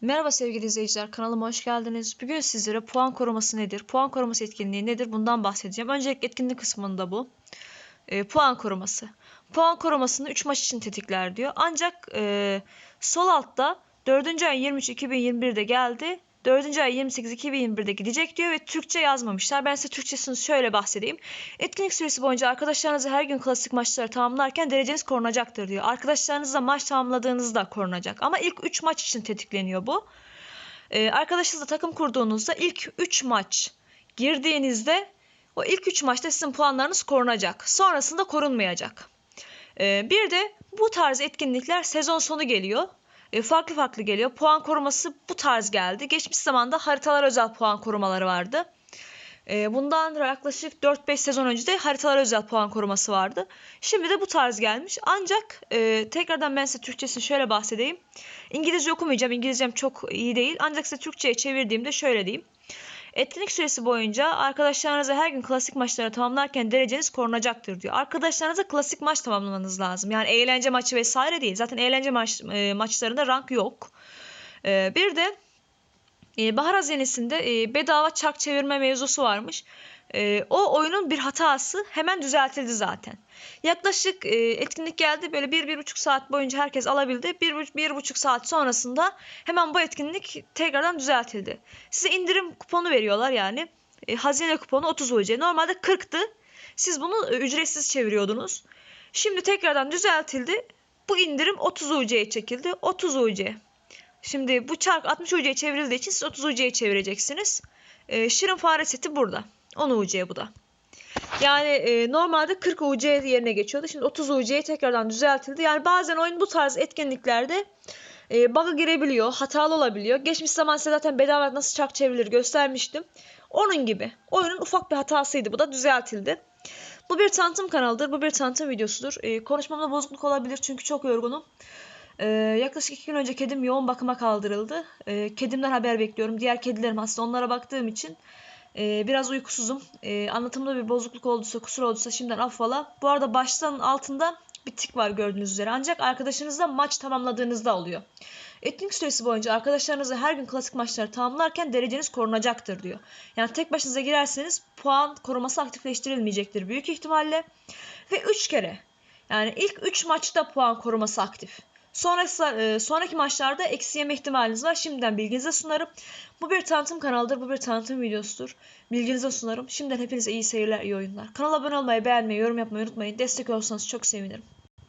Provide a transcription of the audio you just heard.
Merhaba sevgili izleyiciler, kanalıma hoş geldiniz. Bugün sizlere puan koruması nedir, puan koruması etkinliği nedir bundan bahsedeceğim. Öncelikle etkinlik kısmında bu. E, puan koruması. Puan korumasını 3 maç için tetikler diyor. Ancak e, sol altta 4. ay 23 2021'de geldi. 4. ay 28 2021'de gidecek diyor ve Türkçe yazmamışlar. Ben size Türkçesini şöyle bahsedeyim. Etkinlik süresi boyunca arkadaşlarınızı her gün klasik maçları tamamlarken dereceniz korunacaktır diyor. Arkadaşlarınızla maç tamamladığınızda korunacak. Ama ilk 3 maç için tetikleniyor bu. Ee, arkadaşınızla takım kurduğunuzda ilk 3 maç girdiğinizde o ilk 3 maçta sizin puanlarınız korunacak. Sonrasında korunmayacak. Ee, bir de bu tarz etkinlikler sezon sonu geliyor. E, farklı farklı geliyor. Puan koruması bu tarz geldi. Geçmiş zamanda haritalar özel puan korumaları vardı. E, bundan yaklaşık 4-5 sezon önce de haritalar özel puan koruması vardı. Şimdi de bu tarz gelmiş. Ancak e, tekrardan ben size Türkçesini şöyle bahsedeyim. İngilizce okumayacağım. İngilizcem çok iyi değil. Ancak size Türkçe'ye çevirdiğimde şöyle diyeyim. Etkinlik süresi boyunca arkadaşlarınıza her gün klasik maçları tamamlarken dereceniz korunacaktır diyor. Arkadaşlarınıza klasik maç tamamlamanız lazım. Yani eğlence maçı vesaire değil. Zaten eğlence maç, e, maçlarında rank yok. E, bir de e, Bahar Hazinesi'nde e, bedava çark çevirme mevzusu varmış. E, o oyunun bir hatası hemen düzeltildi zaten. Yaklaşık e, etkinlik geldi böyle bir, bir buçuk saat boyunca herkes alabildi. Bir, bir buçuk saat sonrasında hemen bu etkinlik tekrardan düzeltildi. Size indirim kuponu veriyorlar yani. E, hazine kuponu 30 UC. Normalde 40'tı. Siz bunu e, ücretsiz çeviriyordunuz. Şimdi tekrardan düzeltildi. Bu indirim 30 UC'ye çekildi. 30 UC. Şimdi bu çark 60 UC'ye çevrildiği için siz 30 UC'ye çevireceksiniz. E, Şirin fare seti burada. 10 UC bu da. Yani e, normalde 40 UC yerine geçiyordu. Şimdi 30 UC'ye tekrardan düzeltildi. Yani bazen oyun bu tarz etkinliklerde e, bug'a girebiliyor, hatalı olabiliyor. Geçmiş zaman size zaten bedava nasıl çark çevrilir göstermiştim. Onun gibi. Oyunun ufak bir hatasıydı. Bu da düzeltildi. Bu bir tanıtım kanalıdır. Bu bir tanıtım videosudur. E, konuşmamda bozukluk olabilir çünkü çok yorgunum. Ee, yaklaşık iki gün önce kedim yoğun bakıma kaldırıldı. Ee, kedimden haber bekliyorum. Diğer kedilerim hasta. Onlara baktığım için e, biraz uykusuzum. E, anlatımda bir bozukluk olduysa, kusur olduysa şimdiden affola. Bu arada baştan altında bir tik var gördüğünüz üzere. Ancak arkadaşınızla maç tamamladığınızda oluyor. Etkinlik süresi boyunca arkadaşlarınızla her gün klasik maçları tamamlarken dereceniz korunacaktır diyor. Yani tek başınıza girerseniz puan koruması aktifleştirilmeyecektir büyük ihtimalle. Ve 3 kere yani ilk 3 maçta puan koruması aktif. Sonrası, e, sonraki maçlarda eksi yeme ihtimaliniz var. Şimdiden bilginize sunarım. Bu bir tanıtım kanalıdır. Bu bir tanıtım videosudur. Bilginize sunarım. Şimdiden hepinize iyi seyirler, iyi oyunlar. Kanala abone olmayı, beğenmeyi, yorum yapmayı unutmayın. Destek olursanız çok sevinirim.